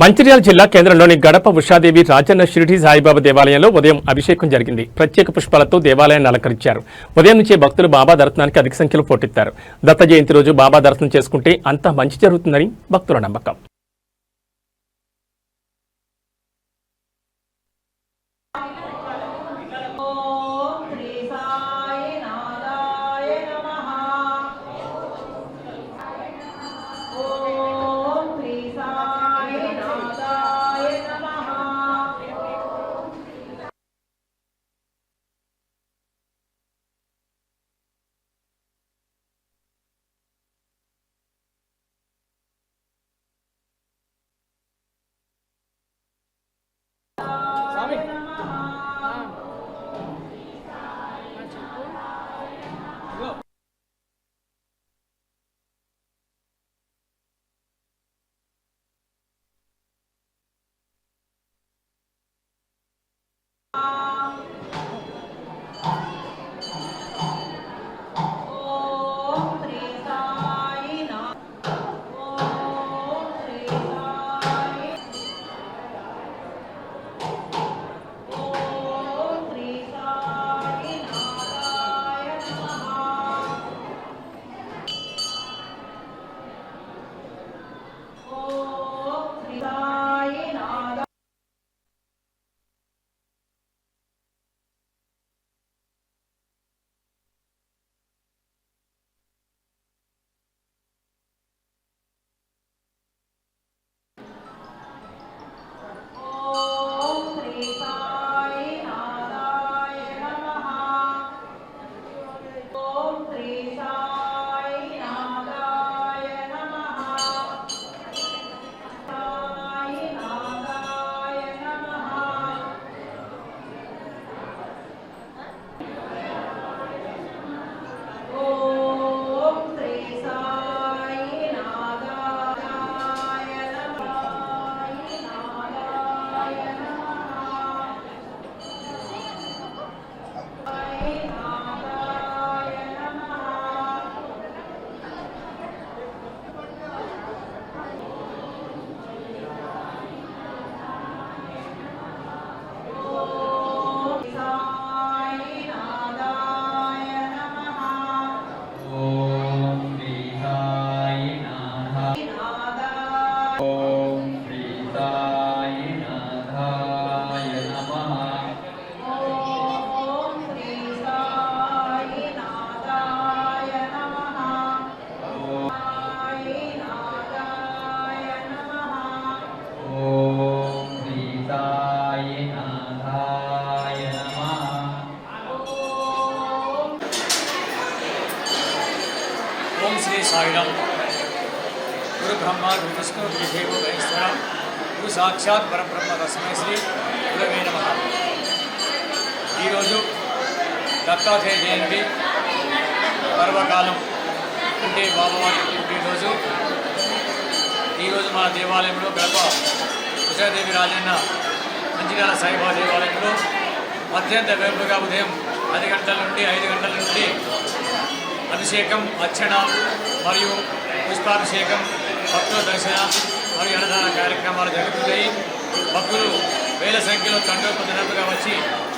మంచిర్యాల జిల్లా కేంద్రంలోని గడప ఉషాదేవి రాజన్న షిరిడి సాయిబాబా దేవాలయంలో ఉదయం అభిషేకం జరిగింది. ప్రత్యేక పుష్పాలతో దేవాలయాన్ని అలంకరించారు. ఉదయం నుంచే భక్తులు బాబా దర్శనానికి అధిక సంఖ్యలో పోటెత్తారు. దత్త జయంతి రోజు బాబా దర్శనం చేసుకుంటే అంతా మంచి జరుగుతుందని భక్తుల నమ్మకం. ఓం ఓం శ్రీ సాయిరామ్ గురు బ్రహ్మ గురు విష్ణు గురు దేవ మహేశ్వర గురు సాక్షాత్ పరబ్రహ్మ తస్మై శ్రీ గురవే నమ ఈరోజు దత్తాత్రేయ జయంతి పర్వకాలం అంటే బాబావారి పుట్టినరోజు. ఈరోజు మన దేవాలయంలో గడప ఉషాదేవి రాజన్న మంచిర్యాల సాయిబాబా దేవాలయంలో అత్యంత వేపుగా ఉదయం పది గంటల నుండి ఐదు గంటల నుండి అభిషేకం అర్చన మరియు పుష్పాభిషేకం భక్తుల దర్శన మరియు అన్నదాన కార్యక్రమాలు జరుగుతున్నాయి. భక్తులు వేల సంఖ్యలో తండ్రి వచ్చి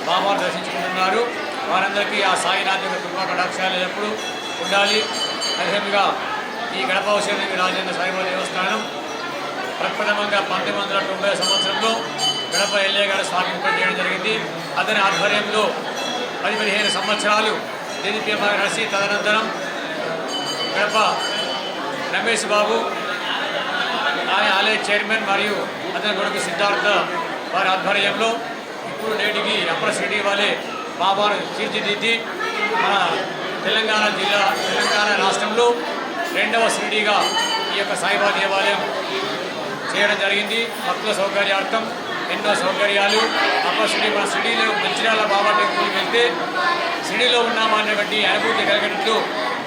బాబాను దర్శించుకుంటున్నారు. వారందరికీ ఆ సాయినాథ్ యొక్క కృపా కటాక్షాలు ఎప్పుడు ఉండాలి. అదేవిధంగా ఈ గడప ఔషధి రాజేంద్ర సాయిబాబా దేవస్థానం ప్రప్రథమంగా పంతొమ్మిది వందల తొంభై సంవత్సరంలో గడప ఎల్లేగారు స్థాపింపజేయడం జరిగింది. అతని ఆధ్వర్యంలో పది పదిహేను సంవత్సరాలు దీనికి నడిచి తదనంతరం గడప రమేష్ బాబు ఆయన ఆలయ చైర్మన్ మరియు అతని కొడుకు సిద్ధార్థ వారి ఆధ్వర్యంలో ఇప్పుడు నేటికి అప్పర సిటీ వాళ్ళే బాబాను తీర్చిదిద్ది మన తెలంగాణ జిల్లా తెలంగాణ రాష్ట్రంలో రెండవ సిటీగా ఈ యొక్క సాయిబాబా దేవాలయం చేయడం జరిగింది. భక్తుల సౌకర్యార్థం ఎన్నో సౌకర్యాలు. అప్పర్ మా మన సిటీలో మంచిర్యాల బాబా టెంపుల్కి వెళ్తే సిటీలో ఉన్నామనేటువంటి అనుభూతి కలిగినట్లు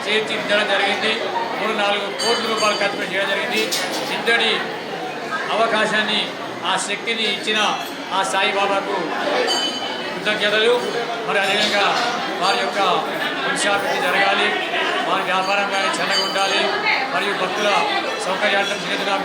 తీర్చిదిద్దడం జరిగింది. మూడు నాలుగు కోట్ల రూపాయలు ఖర్చు చేయడం జరిగింది. ఇంతటి అవకాశాన్ని ఆ శక్తిని ఇచ్చిన ఆ సాయిబాబాకు కృతజ్ఞతలు. మరి అదేవిధంగా వారి యొక్క వంశాభివృద్ధి జరగాలి. వారి వ్యాపారం కానీ చల్లగా ఉండాలి. మరియు భక్తుల సౌకర్యార్థం చేతున్న